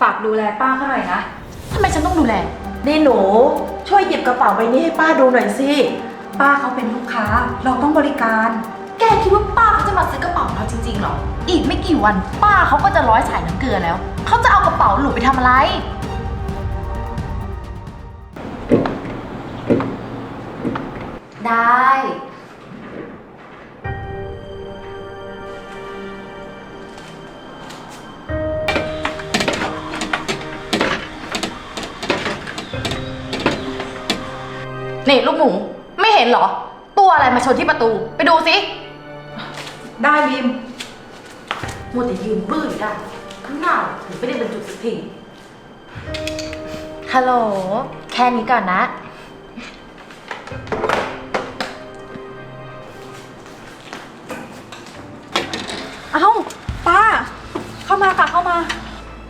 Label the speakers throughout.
Speaker 1: ฝากดูแลป้าเขาหน่อยนะ
Speaker 2: ทำไมฉันต้องดูแล
Speaker 3: นี่หนู ช่วยหยิบกระเป๋าใบนี้ให้ป้าดูหน่อยสิ
Speaker 1: ป้าเขาเป็นลูกค้า เราต้องบริการ
Speaker 2: แกคิดว่าป้าเขาจะมาซื้อกระเป๋าเราจริงๆเหรอ อีกไม่กี่วันป้าเขาก็จะร้อยสายน้ำเกลือแล้ว เขาจะเอากระเป๋าหลุดไปทำอะไร ได้ นี่ลูกหมู ไม่เห็นเหรอ ตัวอะไรมาชนที่ประตู ไปดูสิ
Speaker 1: ได้บีม
Speaker 2: มัวแต่ยืนบื้ออยู่ได้ข้างหน้าถึงไม่ได้บรรจุสักที ฮัลโหล แค่นี้ก่อนนะ
Speaker 1: เอ้าป้า เข้ามาค่ะเข้ามา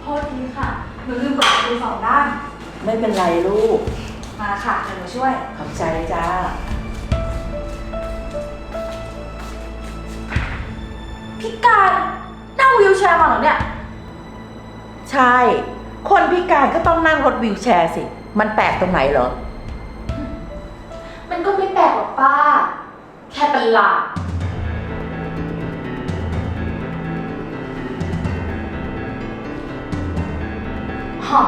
Speaker 1: โทษทีค่ะ หนูลืมเปิดประตูสองด้าน
Speaker 3: ไม่เป็นไรลูก
Speaker 1: มาค่ะเดี๋ยวหนูช่วย
Speaker 3: ขอบใจจ้า
Speaker 2: พิการนั่งวิวแชร์มาเหรอเนี่ย
Speaker 3: ใช่ คนพิการก็ต้องนั่งรถวิวแชร์สิ มันแปลกตรงไหนเหรอ
Speaker 2: มันก็ไม่แปลกหรอกป้า แค่เป็นหลาดฮะ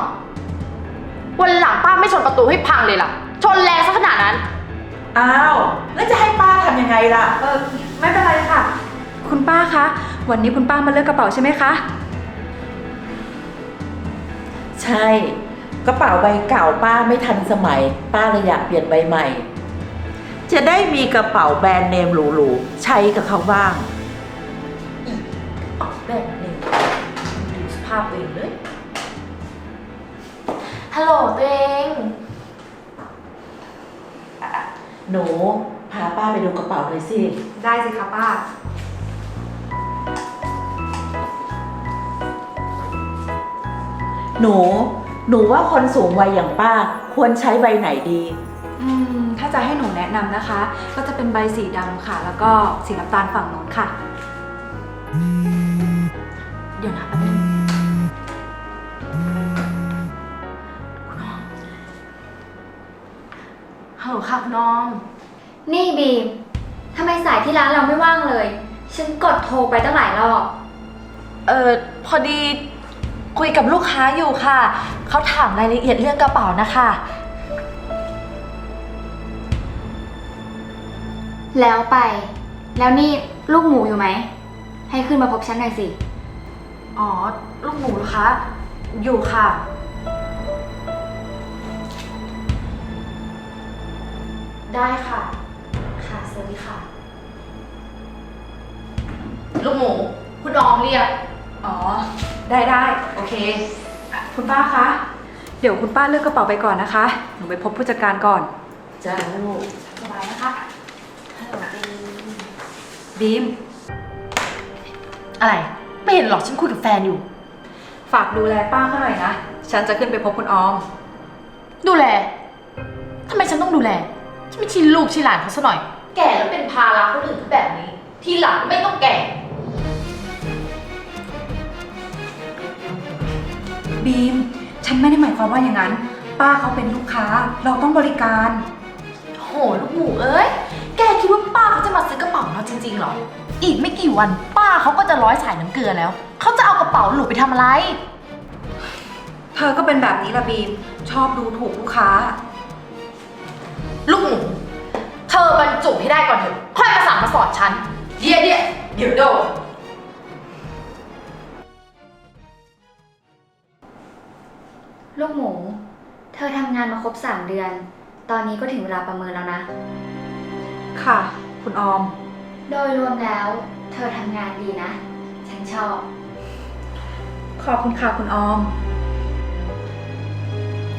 Speaker 2: วันหลังป้าไม่ชนประตูให้พังเลยล่ะ ชนแรงซะขนาดนั้น
Speaker 3: อ้าว แล้วจะให้ป้าทำยังไงล่ะ
Speaker 1: เออ ไม่เป็นไรค่ะ คุณป้าคะ วันนี้คุณป้ามาเลือกกระเป๋าใช่ไหมคะ
Speaker 3: ใช่ กระเป๋าใบเก่าป้าไม่ทันสมัย ป้าเลยอยากเปลี่ยนใบใหม่ จะได้มีกระเป๋าแบรนด์เนมหรูๆใช้กับเขาบ้าง
Speaker 2: ออกแบบนี้ดูสภาพตัวเองเลย ฮัลโหลตัวเอง
Speaker 3: หนูพาป้าไปดูกระเป๋าหน่อยสิ
Speaker 1: ได้สิคะป้า
Speaker 3: หนู หนูว่าคนสูงวัยอย่างป้าควรใช้ใบไหนดี
Speaker 1: อืม ถ้าจะให้หนูแนะนำนะคะ ก็จะเป็นใบสีดำค่ะ แล้วก็สีน้ำตาลฝั่งโน้นค่ะ
Speaker 2: เดี๋ยวนะแป๊บนึง ค่ะคุณน้อง
Speaker 4: นี่บีมทำไมสายที่ร้านเราไม่ว่างเลย ฉันกดโทรไปตั้งหลายรอบ
Speaker 2: เออพอดีคุยกับลูกค้าอยู่ค่ะ เขาถามรายละเอียดเรื่องกระเป๋านะคะ
Speaker 4: แล้วไป แล้วนี่ลูกหมูอยู่ไหม ให้ขึ้นมาพบฉันหน่อยสิ
Speaker 2: อ๋อ ลูกหมูเหรอคะ อยู่ค่ะ ได้ค่ะ ค่ะ สวัสดีค่ะ ลูกหมู คุณน้องเรียก
Speaker 1: อ๋อ ได้ได้ โอเคอะคุณป้าคะ เดี๋ยวคุณป้าเลือกกระเป๋าไปก่อนนะคะ หนูไปพบผู้จัดการก่อน
Speaker 3: จ้าลูก
Speaker 2: สบายนะคะฮัลโหลบี
Speaker 1: บีม
Speaker 2: อะไร ไม่เห็นหรอกฉันคุยกับแฟนอยู่
Speaker 1: ฝากดูแลป้าเขาหน่อยนะ ฉันจะขึ้นไปพบคุณออม
Speaker 2: ดูแล ทำไมฉันต้องดูแลฉัน ไม่ชินลูกชินหลานเขาซะหน่อย แก่แล้วเป็นภาระคนอื่นเขาแบบนี้ ทีหลังไม่ต้องแก่
Speaker 1: บีม ฉันไม่ได้หมายความว่าอย่างนั้น ป้าเขาเป็นลูกค้า เราต้องบริการ
Speaker 2: โหลูกหมูเอ้ย แกคิดว่าป้าเขาจะมาซื้อกระเป๋าเราจริงๆเหรอ อีกไม่กี่วัน ป้าเขาก็จะร้อยสายน้ำเกลือแล้ว เขาจะเอากระเป๋าหลุดไปทำอะไร
Speaker 1: เธอก็เป็นแบบนี้ละบีม ชอบดูถูกลูกค้า
Speaker 2: ลูกหมูเธอบรรจุให้ได้ก่อนเถอะค่อยมาสั่งมาสอนฉันเดี๋ยวเดี๋ยวเดี๋ยวโดน
Speaker 4: ลูกหมู เธอทำงานมาครบสามเดือน ตอนนี้ก็ถึงเวลาประเมินแล้วนะ
Speaker 1: ค่ะ คุณออม
Speaker 4: โดยรวมแล้ว เธอทำงานดีนะ ฉันชอบ
Speaker 1: ขอบคุณค่ะคุณออม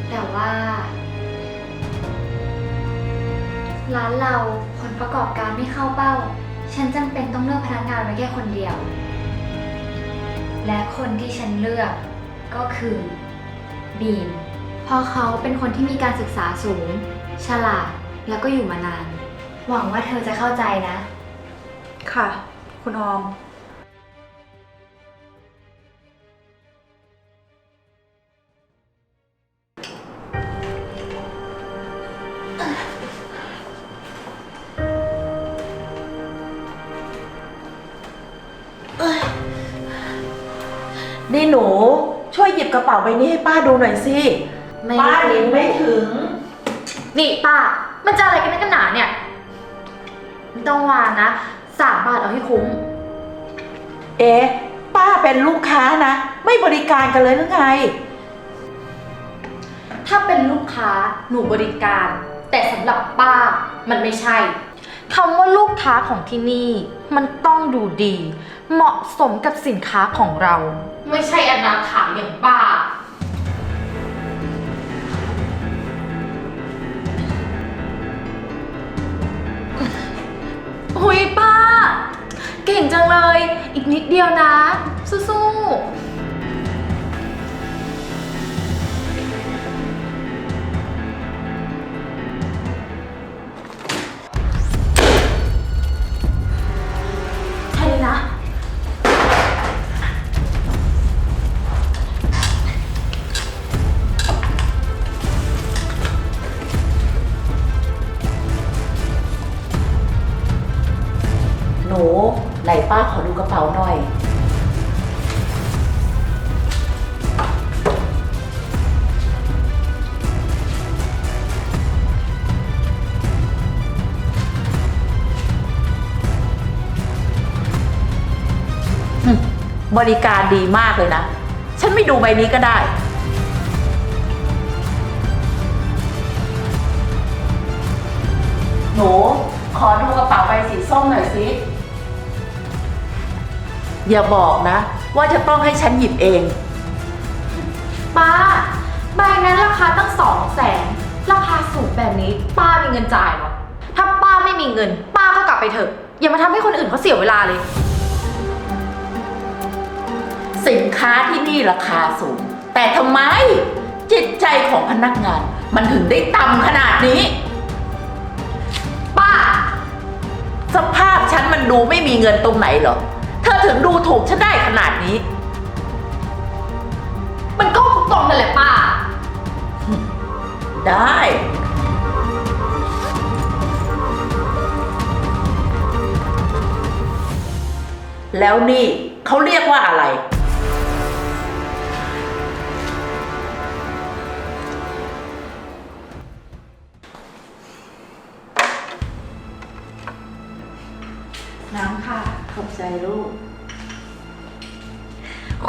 Speaker 4: แต่ว่า ร้านเราผลประกอบการไม่เข้าเป้า ฉันจำเป็นต้องเลือกพนักงานไว้แค่คนเดียว และคนที่ฉันเลือกก็คือ บีมเพราะเขาเป็นคนที่มีการศึกษาสูง ฉลาดแล้วก็อยู่มานาน หวังว่าเธอจะเข้าใจนะ
Speaker 1: ค่ะ คุณออม
Speaker 3: นี่หนูช่วยหยิบกระเป๋าใบนี้ให้ป้าดูหน่อยสิ
Speaker 2: ไม่
Speaker 3: ป้าหยิบไม่ถึง
Speaker 2: นี่ป้า มันจะอะไรกันนักกันหนาเนี่ย ไม่ต้องวางนะสามบาทเอาให้คุ้ม
Speaker 3: เอ๊ะป้าเป็นลูกค้านะ ไม่บริการกันเลยหรือไง
Speaker 2: ถ้าเป็นลูกค้าหนูบริการ แต่สำหรับป้ามันไม่ใช่คำว่าลูกค้าของที่นี่ มันต้องดูดี เหมาะสมกับสินค้าของเรา ไม่ใช่อนาถาอย่างป้า หุยป้า เก่งจังเลย อีกนิดเดียวนะ สู้ๆ
Speaker 3: บริการดีมากเลยนะ ฉันไม่ดูใบนี้ก็ได้ หนู ขอดูกระเป๋าใบสีส้มหน่อยสิ อย่าบอกนะ ว่าจะต้องให้ฉันหยิบเอง
Speaker 2: ป้า ใบนั้นราคาตั้งสองแสนราคาสูงแบบนี้ ป้ามีเงินจ่ายเหรอ ถ้าป้าไม่มีเงิน ป้าก็กลับไปเถอะ อย่ามาทำให้คนอื่นเขาเสียเวลาเลย
Speaker 3: สินค้าที่นี่ราคาสูง แต่ทำไมจิตใจของพนักงาน มันถึงได้ต่ำขนาดนี้
Speaker 2: ป้า
Speaker 3: สภาพฉันมันดูไม่มีเงินตรงไหนเหรอ เธอถึงดูถูกฉันได้ขนาดนี้
Speaker 2: มันก็ตรงกันแหละป้า
Speaker 3: ได้ แล้วนี่เขาเรียกว่าอะไร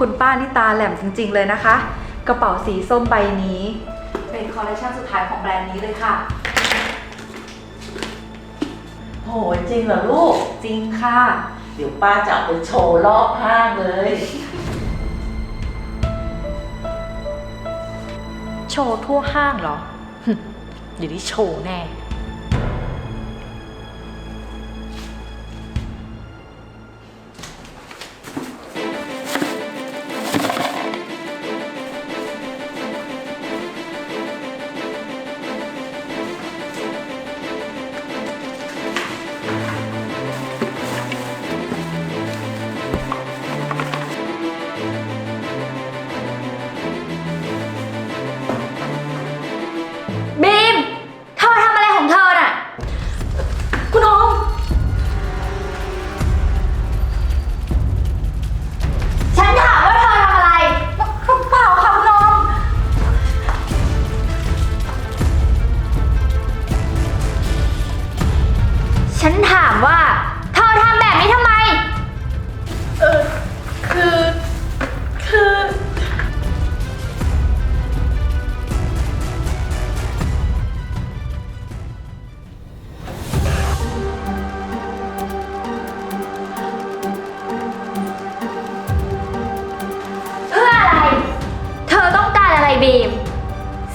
Speaker 1: คุณป้านี่ตาแหลมจริง ๆ เลยนะคะ กระเป๋าสีส้มใบนี้ เป็นคอลเลคชันสุดท้ายของแบรนด์นี้เลยค่ะ
Speaker 3: โหจริงเหรอลูก
Speaker 1: จริงค่ะ
Speaker 3: เดี๋ยวป้าจะเอาไปโชว์รอบห้างเลย
Speaker 2: โชว์ทั่วห้างเหรอ เดี๋ยวนี้โชว์แน่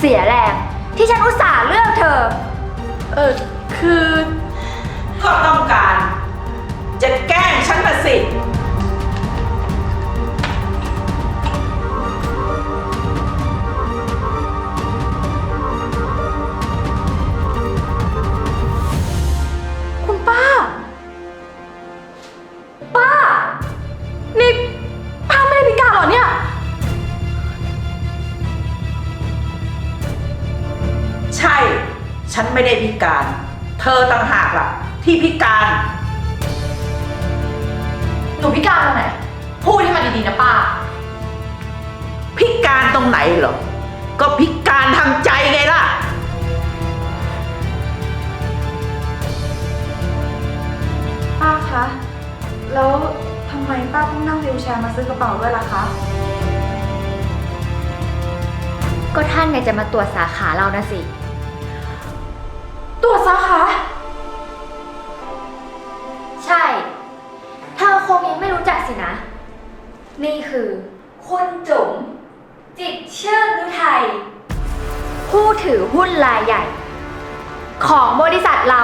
Speaker 4: เสียแรง ที่ฉันอุตส่าห์เลือกเธอ
Speaker 2: เออคือ
Speaker 3: ก็ต้องการ ต่างหากล่ะ ที่พิการ
Speaker 2: หนูพิการตรงไหน พูดให้มันดีๆนะป้า
Speaker 3: พิการตรงไหนเหรอ ก็พิการทางใจไงล่ะ
Speaker 1: ป้าคะ แล้วทำไมป้าต้องนั่งวีลแชร์มาซื้อกระเป๋าด้วยล่ะคะ
Speaker 4: ก็ท่านไงจะมาตรวจสาขาเรานะสิ นี่คือ คุณจุ๋มจิตรชื่นฤทัยผู้ถือหุ้นรายใหญ่ ของบริษัทเรา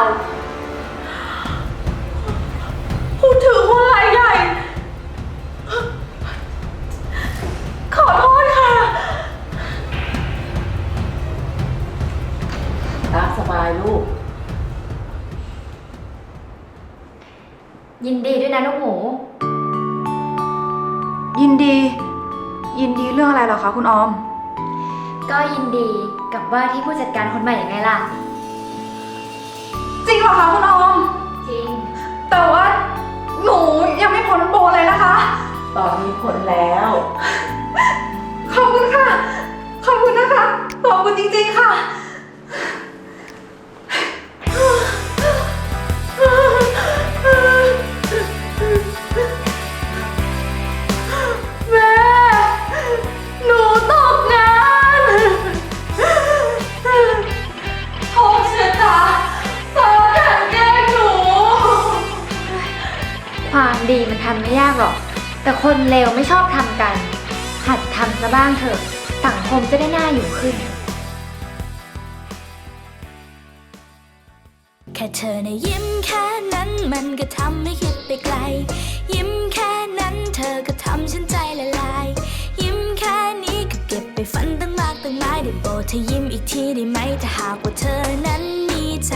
Speaker 1: องอะไรเหรอคะคุณออม
Speaker 4: ก็ยินดีกับว่าที่ผู้จัดการคนใหม่ยังไงล่ะ
Speaker 1: จริงเหรอคะคุณออม
Speaker 4: จริง
Speaker 1: แต่ว่าหนูยังไม่พ้นโปรเลยนะคะ
Speaker 3: ตอนนี้ผลแล้ว
Speaker 1: ขอบคุณค่ะ ขอบคุณนะคะ ขอบคุณจริงๆค่ะาง
Speaker 4: เถอะ สังคมจะได้น่าอยู่ขึ้น
Speaker 5: แค่เธอในะยิ้มแค่นั้นมันก็ทำให้คิดไปไกล ยิ้มแค่นั้นเธอก็ทำฉันใจละลาย ยิ้มแค่นี้ก็เก็บไปฝันตั้งมากตั้งหลายได้โปรดเธอยิ้มอีกทีได้ไหมถ้าหากว่าเธอนั้นมีใจ